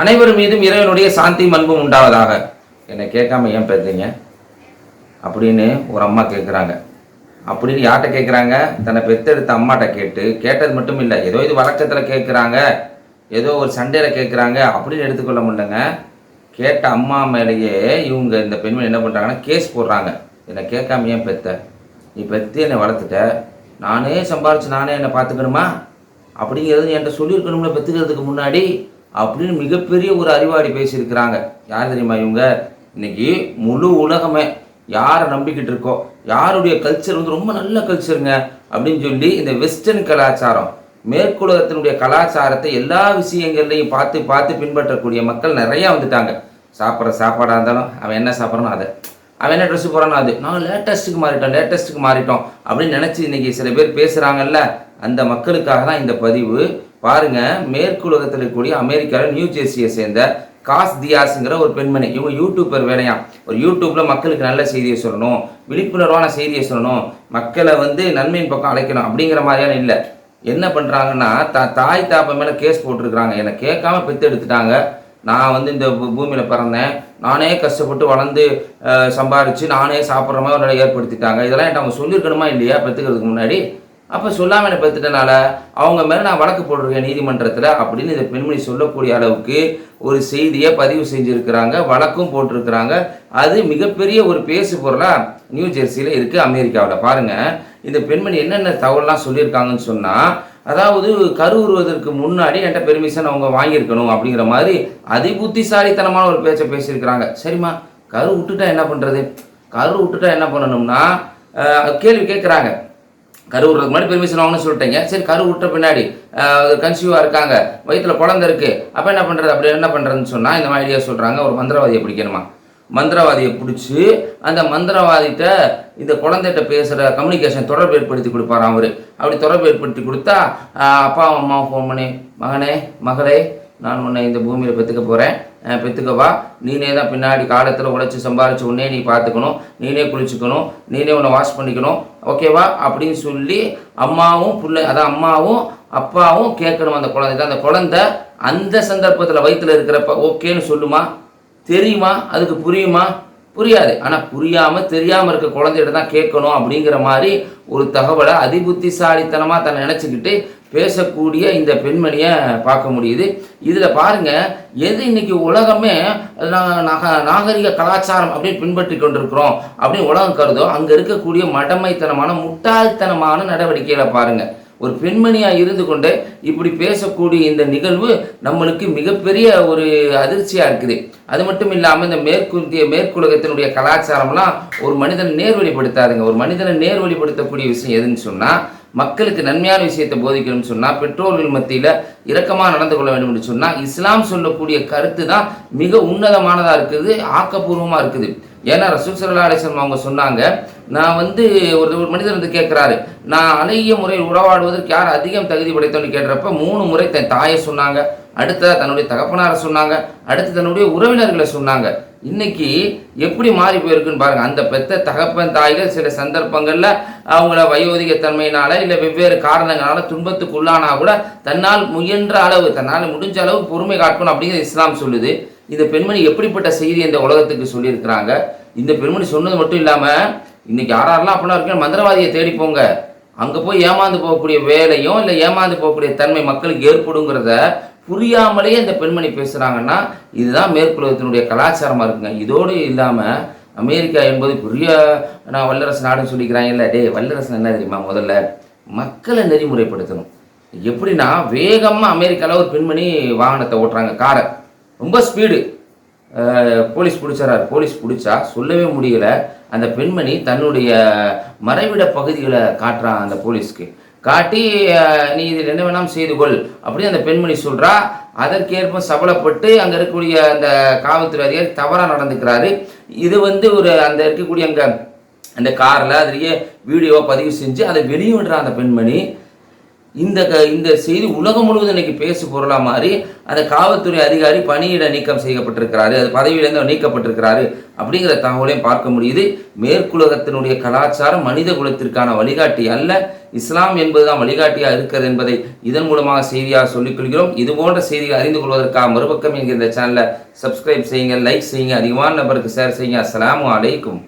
அனைவர் மீதும் இறைவனுடைய சாந்தி அன்பும் உண்டாவதாக. என்னை கேட்காம ஏன் பேசுறீங்க? அப்படின்னு ஒரு அம்மா கேட்குறாங்க அப்படின்னு யார்கிட்ட கேட்குறாங்க தன்னை பெத்தெடுத்த அம்மாட்ட கேட்டு கேட்டது மட்டும் இல்லை ஏதோ இது வழக்கத்தில் கேட்குறாங்க ஏதோ ஒரு சண்டையில் கேட்குறாங்க அப்படின்னு எடுத்துக்கொள்ள முடியலங்க. கேட்ட அம்மா மேலேயே இவங்க இந்த பெண்மணி என்ன பண்ணுறாங்கன்னா கேஸ் போடுறாங்க. என்னை கேட்காம ஏன் பெத்த? நீ பெத்து என்னை வளர்த்துட்ட. நானே சம்பாரித்து நானே என்னை பார்த்துக்கணுமா? அப்படிங்கிறது என்கிட்ட சொல்லியிருக்கணும்ல பெற்றுக்கிறதுக்கு முன்னாடி. அப்படின்னு மிகப்பெரிய ஒரு அறிவாளி பேசியிருக்கிறாங்க. யார் தெரியுமா இவங்க? இன்னைக்கு முழு உலகமே யாரை நம்பிக்கிட்டு இருக்கோ யாருடைய கல்ச்சர் வந்து ரொம்ப நல்ல கல்ச்சருங்க அப்படின்னு சொல்லி இந்த வெஸ்டர்ன் கலாச்சாரம் மேற்குலகத்தினுடைய கலாச்சாரத்தை எல்லா விஷயங்கள்லையும் பார்த்து பார்த்து பின்பற்றக்கூடிய மக்கள் நிறையா வந்துட்டாங்க. சாப்பிட்ற சாப்பாடாக இருந்தாலும் அவன் என்ன சாப்பிட்றானோ அதை. அவன் என்ன ட்ரெஸ் போகிறானோ அது. நான் லேட்டஸ்ட்டுக்கு மாறிட்டோம் லேட்டஸ்ட்டுக்கு மாறிட்டோம் அப்படின்னு நினச்சி இன்றைக்கி சில பேர் பேசுகிறாங்கல்ல அந்த மக்களுக்காக தான் இந்த பதிவு. பாருங்க மேற்குலகத்தில் இருக்கக்கூடிய அமெரிக்காவில் நியூ ஜெர்சியை சேர்ந்த காஸ் தியாஸுங்கிற ஒரு பெண்மணி. இவங்க யூடியூபர் வேலையா ஒரு யூடியூப்ல மக்களுக்கு நல்ல செய்தியை சொல்லணும் விழிப்புணர்வான செய்தியை சொல்லணும் மக்களை வந்து நன்மையின் பக்கம் அழைக்கணும் அப்படிங்கிற மாதிரியான இல்லை. என்ன பண்ணுறாங்கன்னா த தாய் தாப்பை மேலே கேஸ் போட்டிருக்கிறாங்க. என்னை கேட்காம பெற்று எடுத்துட்டாங்க. நான் வந்து இந்த பூமியில் பிறந்தேன். நானே கஷ்டப்பட்டு வளர்ந்து சம்பாரித்து நானே சாப்பிட்ற மாதிரி ஒரு நிலையை ஏற்படுத்திட்டாங்க. இதெல்லாம் என்கிட்ட அவங்க சொல்லியிருக்கணுமா இல்லையா? பெற்றுக்கிறதுக்கு முன்னாடி. அப்போ சொல்லாமல் பத்துட்டனால அவங்க மேலே நான் வழக்கு போட்டிருக்கேன் நீதிமன்றத்தில் அப்படின்னு இந்த பெண்மணி சொல்லக்கூடிய அளவுக்கு ஒரு செய்தியை பதிவு செஞ்சுருக்கிறாங்க வழக்கும் போட்டிருக்கிறாங்க. அது மிகப்பெரிய ஒரு பேசு பொருளாக நியூ ஜெர்சியில் இருக்குது அமெரிக்காவில். பாருங்கள் இந்த பெண்மணி என்னென்ன தகவல்லாம் சொல்லியிருக்காங்கன்னு சொன்னால் அதாவது கருவுறுவதற்கு முன்னாடி என்கிட்ட பெர்மிஷன் அவங்க வாங்கியிருக்கணும் அப்படிங்கிற மாதிரி அதிபுத்திசாலித்தனமான ஒரு பேச்சை பேசியிருக்கிறாங்க. சரிம்மா கரு விட்டுட்டா என்ன பண்ணுறது கரு விட்டுட்டா என்ன பண்ணணும்னா கேள்வி கேட்குறாங்க கருவுறதுக்கு முன்னாடி பெர்மிஷன் வாங்கணும்னு சொல்லிட்டீங்க. சரி கரு விட்ட பின்னாடி கன்சியூவாக இருக்காங்க. வயிற்றில் குழந்தை இருக்குது அப்போ என்ன பண்ணுறது அப்படி என்ன பண்ணுறதுன்னு சொன்னால் இந்த மாதிரி ஐடியா சொல்கிறாங்க ஒரு மந்திரவாதியை பிடிக்கணுமா? மந்திரவாதியை பிடிச்சி அந்த மந்திரவாதிகிட்ட இந்த குழந்தைகிட்ட பேசுகிற கம்யூனிகேஷன் தொடர்பு ஏற்படுத்தி கொடுப்பாராம் அவர். அப்படி தொடர்பு ஏற்படுத்தி கொடுத்தா அப்பா அம்மா ஃபோன் பண்ணி மகனே மகளே நான் உன்னை இந்த பூமியில் பெற்றுக்க போகிறேன் பெற்றுக்கவா நீனே தான் பின்னாடி காலத்தில் உழைச்சி சம்பாரித்து உன்னே நீ பார்த்துக்கணும். நீனே குளிச்சுக்கணும். நீனே உன்னை வாஷ் பண்ணிக்கணும். ஓகேவா அப்படின்னு சொல்லி அம்மாவும் பிள்ளை அதான் அம்மாவும் அப்பாவும் கேட்கணும் அந்த குழந்தை. அந்த குழந்தை அந்த சந்தர்ப்பத்தில் வயிற்றில் இருக்கிறப்ப ஓகேன்னு சொல்லுமா? தெரியுமா? அதுக்கு புரியுமா? புரியாது. ஆனால் புரியாமல் தெரியாமல் இருக்க குழந்தைகிட்ட தான் கேட்கணும் அப்படிங்கிற மாதிரி ஒரு தகவலை அதிபுத்திசாலித்தனமாக தன்னை நினச்சிக்கிட்டு பேசக்கூடிய இந்த பெண்மணியை பார்க்க முடியுது. இதில் பாருங்கள் எது இன்னைக்கு உலகமே நாக நாகரிக கலாச்சாரம் அப்படின்னு பின்பற்றி கொண்டிருக்கிறோம் அப்படின்னு உலகம் கருதோ அங்கே இருக்கக்கூடிய மடமைத்தனமான முட்டாள்தனமான நடவடிக்கைகளை பாருங்கள் ஒரு பெண்மணியாக இருந்து கொண்டு இப்படி பேசக்கூடிய இந்த நிகழ்வு நம்மளுக்கு மிகப்பெரிய ஒரு அதிர்ச்சியாக இருக்குது. அது மட்டும் இல்லாமல் இந்த மேற்குந்திய மேற்குலகத்தினுடைய கலாச்சாரம்லாம் ஒரு மனிதனை நேர்வழிப்படுத்தாதுங்க. ஒரு மனிதனை நேர்வழிப்படுத்தக்கூடிய விஷயம் எதுன்னு சொன்னால் மக்களுக்கு நன்மையான விஷயத்தை போதிக்கணும்னு சொன்னால் பெற்றோர்கள் மத்தியில் இரக்கமாக நடந்து கொள்ள வேண்டும் என்று சொன்னால் இஸ்லாம் சொல்லக்கூடிய கருத்து தான் மிக உன்னதமானதாக இருக்குது ஆக்கப்பூர்வமாக இருக்குது. ஏன்னா ரசூல் சல்லா அலிஸ்லாம் அவங்க சொன்னாங்க நான் வந்து ஒரு ஒரு மனிதர் வந்து கேட்குறாரு நான் அழகிய முறையில் உறவாடுவதற்கு யார் அதிகம் தகுதி படைத்தோன்னு கேட்குறப்ப மூணு முறை தன் தாயை சொன்னாங்க. அடுத்த தன்னுடைய தகப்பனாரை சொன்னாங்க அடுத்து தன்னுடைய உறவினர்களை சொன்னாங்க. இன்னைக்கு எப்படி மாறி போயிருக்குன்னு பாருங்க. அந்த பெத்த தகப்பன் தாய்கள் சில சந்தர்ப்பங்களில் அவங்கள வயோதிக தன்மையினால இல்லை வெவ்வேறு காரணங்களால துன்பத்துக்கு உள்ளானா கூட தன்னால் முயன்ற அளவு தன்னால் முடிஞ்ச அளவு பொறுமை காட்டணும் அப்படிங்கிறது இஸ்லாம் சொல்லுது. இந்த பெண்மணி எப்படிப்பட்ட செய்தி இந்த உலகத்துக்கு சொல்லியிருக்கிறாங்க? இந்த பெண்மணி சொன்னது மட்டும் இல்லாமல் இன்னைக்கு யாரெல்லாம் அப்படிலாம் இருக்கு மந்திரவாதியை தேடி போங்க. அங்கே போய் ஏமாந்து போகக்கூடிய வேலையும் இல்லை ஏமாந்து போகக்கூடிய தன்மை மக்களுக்கு ஏற்படுங்கிறத புரியாமலேயே இந்த பெண்மணி பேசுகிறாங்கன்னா இதுதான் மேற்குலகத்தினுடைய கலாச்சாரமாக இருக்குங்க. இதோடு இல்லாமல் அமெரிக்கா என்பது பெரிய நான் வல்லரசு நாடுன்னு சொல்லிக்கிறாங்கல்ல டே வல்லரசு என்ன தெரியுமா முதல்ல? மக்களை நெறிமுறைப்படுத்தணும். எப்படின்னா வேகமாக அமெரிக்காவில் ஒரு பெண்மணி வாகனத்தை ஓட்டுறாங்க காரை. ரொம்ப ஸ்பீடு. போலீஸ் பிடிச்சாரு போலீஸ் பிடிச்சா சொல்லவே முடியலை. அந்த பெண்மணி தன்னுடைய மறைவிட பகுதிகளை காட்டுறான் அந்த போலீஸ்க்கு. காட்டி நீ இது என்ன வேணாம் செய்து கொள் அப்படின்னு அந்த பெண்மணி சொல்கிறா அதற்கேற்ப சபலப்பட்டு அங்கே இருக்கக்கூடிய அந்த காவல்துறை அதிகாரி தவறாக நடந்துக்கிறாரு. இது வந்து ஒரு அந்த இருக்கக்கூடிய அங்கே அந்த காரில் அதுலேயே வீடியோவை பதிவு செஞ்சு அதை வெளியிடுற அந்த பெண்மணி. இந்த க இந்த செய்தி உலகம் முழுவதும் இன்னைக்கு பேசு பொருளாக மாறி அந்த காவல்துறை அதிகாரி பணியிட நீக்கம் செய்யப்பட்டிருக்கிறாரு அது பதவியிலேருந்து அவர் நீக்கப்பட்டிருக்கிறாரு அப்படிங்கிற தகவலையும் பார்க்க முடியுது. மேற்குலகத்தினுடைய கலாச்சாரம் மனித குலத்திற்கான வழிகாட்டி அல்ல. இஸ்லாம் என்பதுதான் வழிகாட்டியாக இருக்கிறது என்பதை இதன் மூலமாக செய்தியாக சொல்லிக்கொள்கிறோம் இது போன்ற செய்திகள் அறிந்து கொள்வதற்காக மறுபக்கம் என்கிற இந்த சேனலை சப்ஸ்கிரைப் செய்யுங்க லைக் செய்யுங்க அதிகமான நபருக்கு ஷேர் செய்யுங்க. அஸ்லாம் வலைக்கும்